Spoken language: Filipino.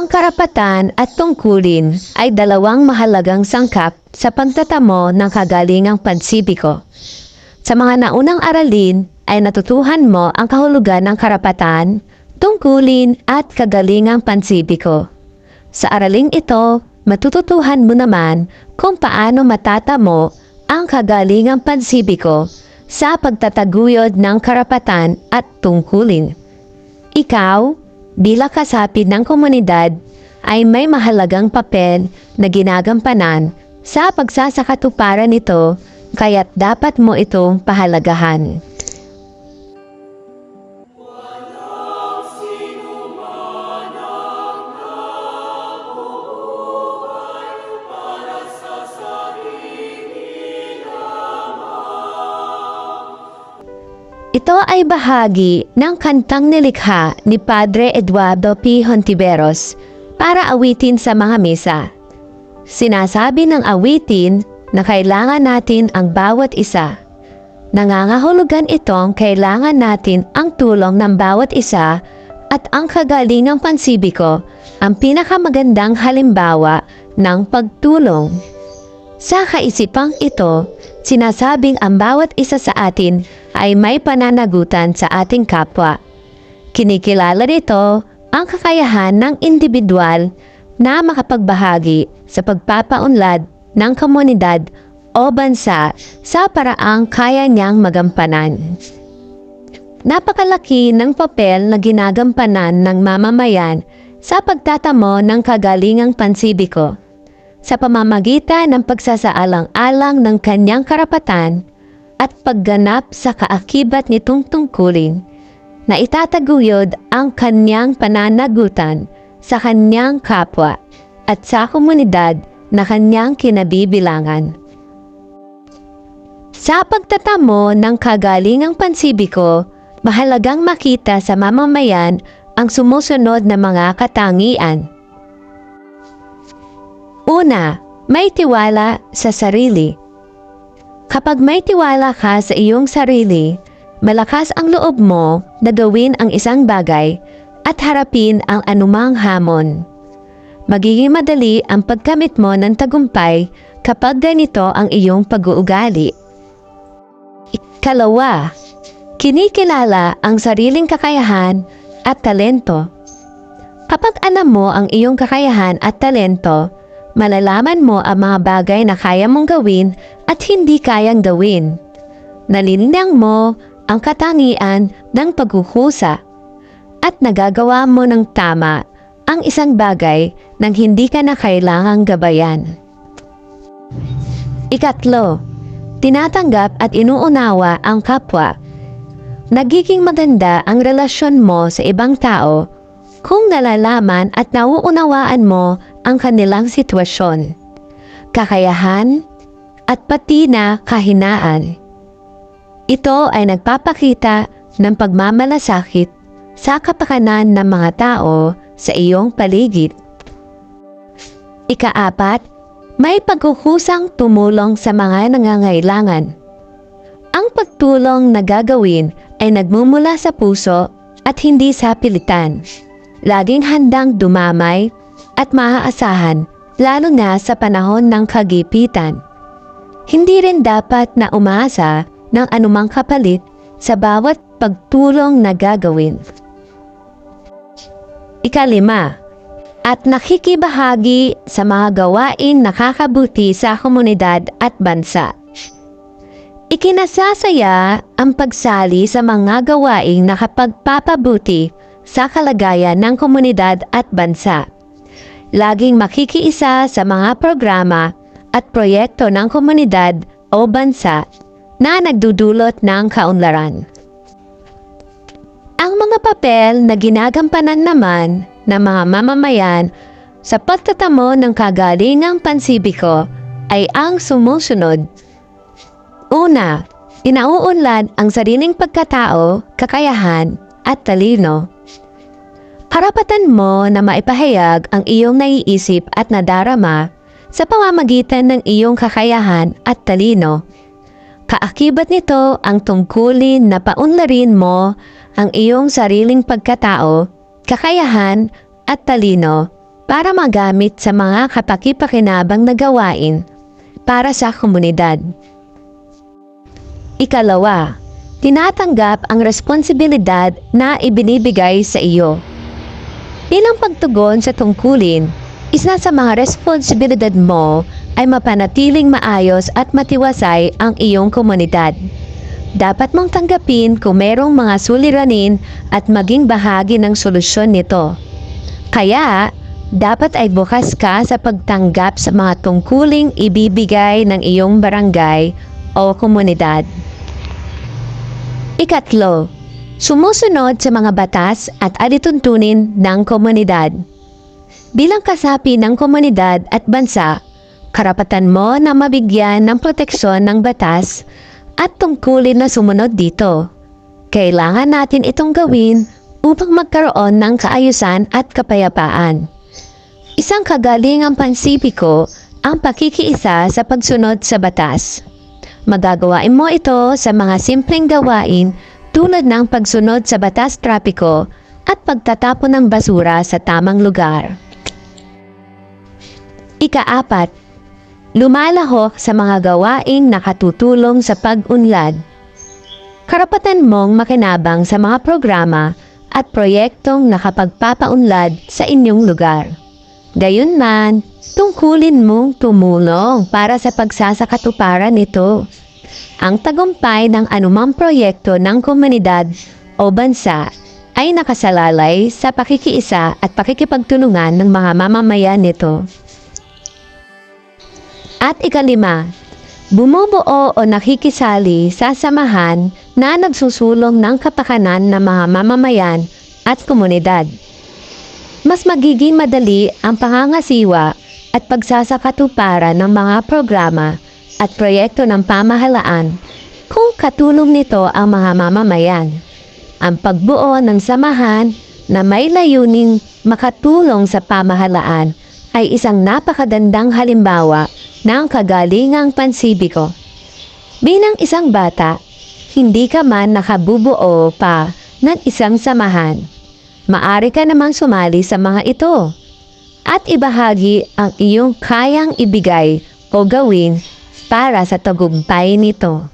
Ang karapatan at tungkulin ay dalawang mahalagang sangkap sa pagtatamo ng kagalingang pansibiko. Sa mga naunang aralin ay natutuhan mo ang kahulugan ng karapatan, tungkulin at kagalingang pansibiko. Sa araling ito, matututuhan mo naman kung paano matatamo ang kagalingang pansibiko sa pagtataguyod ng karapatan at tungkulin. Ikaw, bilang kasapid ng komunidad, ay may mahalagang papel na ginagampanan sa pagsasakatuparan nito kaya't dapat mo itong pahalagahan. Ito ay bahagi ng kantang nilikha ni Padre Eduardo P. Hontiveros para awitin sa mga misa. Sinasabi ng awitin na kailangan natin ang bawat isa. Nangangahulugan itong kailangan natin ang tulong ng bawat isa at ang kagalingang pansibiko ang pinakamagandang halimbawa ng pagtulong. Sa kaisipang ito, sinasabing ang bawat isa sa atin ay may pananagutan sa ating kapwa. Kinikilala nito ang kakayahan ng individual na makapagbahagi sa pagpapaunlad ng komunidad o bansa sa paraang kaya niyang magampanan. Napakalaki ng papel na ginagampanan ng mamamayan sa pagtatamo ng kagalingang pansibiko sa pamamagitan ng pagsasaalang-alang ng kanyang karapatan at pagganap sa kaakibat nitong tungkulin na itataguyod ang kanyang pananagutan sa kanyang kapwa at sa komunidad na kanyang kinabibilangan. Sa pagtatamo ng kagalingang pansibiko, mahalagang makita sa mamamayan ang sumusunod na mga katangian. Una, may tiwala sa sarili. Kapag may tiwala ka sa iyong sarili, malakas ang loob mo na gawin ang isang bagay at harapin ang anumang hamon. Magiging madali ang pagkamit mo ng tagumpay kapag ganito ang iyong pag-uugali. Ikalawa, kinikilala ang sariling kakayahan at talento. Kapag alam mo ang iyong kakayahan at talento, malalaman mo ang mga bagay na kaya mong gawin at hindi kayang gawin. Nalilinang mo ang katangian ng pagkukusa at nagagawa mo ng tama ang isang bagay nang hindi ka na kailangang gabayan. Ikatlo, tinatanggap at inuunawa ang kapwa. Nagiging maganda ang relasyon mo sa ibang tao kung nalalaman at nauunawaan mo ang kanilang sitwasyon, kakayahan, at pati na kahinaan. Ito ay nagpapakita ng pagmamalasakit sa kapakanan ng mga tao sa iyong paligid. Ikaapat, may pagkukusang tumulong sa mga nangangailangan. Ang pagtulong na gagawin ay nagmumula sa puso at hindi sa pilitan. Laging handang dumamay at maaasahan lalo na sa panahon ng kagipitan. Hindi rin dapat na umasa ng anumang kapalit sa bawat pagtulong na gagawin. Ikalima, at nakikibahagi sa mga gawain nakakabuti sa komunidad at bansa. Ikinasasaya ang pagsali sa mga gawaing nakapagpapabuti sa kalagayan ng komunidad at bansa. Laging makikiisa sa mga programa at proyekto ng komunidad o bansa na nagdudulot ng kaunlaran. Ang mga papel na ginagampanan naman ng mga mamamayan sa pagtatamo ng kagalingang pansibiko ay ang sumusunod. Una, inauunlad ang sariling pagkatao, kakayahan, at talino. Karapatan mo na maipahayag ang iyong naiisip at nadarama sa pamamagitan ng iyong kakayahan at talino. Kaakibat nito ang tungkulin na paunlarin mo ang iyong sariling pagkatao, kakayahan at talino para magamit sa mga kapakipakinabang na gawain para sa komunidad. Ikalawa, tinatanggap ang responsibilidad na ibinibigay sa iyo. Bilang pagtugon sa tungkulin, isa sa mga responsibilidad mo ay mapanatiling maayos at matiwasay ang iyong komunidad. Dapat mong tanggapin kung merong mga suliranin at maging bahagi ng solusyon nito. Kaya, dapat ay bukas ka sa pagtanggap sa mga tungkuling ibibigay ng iyong barangay o komunidad. Ikatlo, sumusunod sa mga batas at alituntunin ng komunidad. Bilang kasapi ng komunidad at bansa, karapatan mo na mabigyan ng proteksyon ng batas at tungkulin na sumunod dito. Kailangan natin itong gawin upang magkaroon ng kaayusan at kapayapaan. Isang kagalingang pansipiko ang pakikiisa sa pagsunod sa batas. Magagawain mo ito sa mga simpleng gawain tulad ng pagsunod sa batas trapiko at pagtatapon ng basura sa tamang lugar. Ikaapat, lumalahok sa mga gawaing nakatutulong sa pag-unlad. Karapatan mong makinabang sa mga programa at proyektong nakapagpapaunlad sa inyong lugar. Gayunman, tungkulin mong tumulong para sa pagsasakatuparan nito. Ang tagumpay ng anumang proyekto ng komunidad o bansa ay nakasalalay sa pakikiisa at pakikipagtulungan ng mga mamamayan nito. At ikalima, bumubuo o nakikisali sa samahan na nagsusulong ng kapakanan ng mga mamamayan at komunidad. Mas magiging madali ang pangangasiwa at pagsasakatuparan ng mga programa at proyekto ng pamahalaan kung katulong nito ang mga mamamayan. Ang pagbuo ng samahan na may layuning makatulong sa pamahalaan ay isang napakadandang halimbawa ng kagalingang pansibiko. Bilang isang bata, hindi ka man nakabubuo pa ng isang samahan. Maari ka namang sumali sa mga ito at ibahagi ang iyong kayang ibigay o gawin para sa tagumpay nito.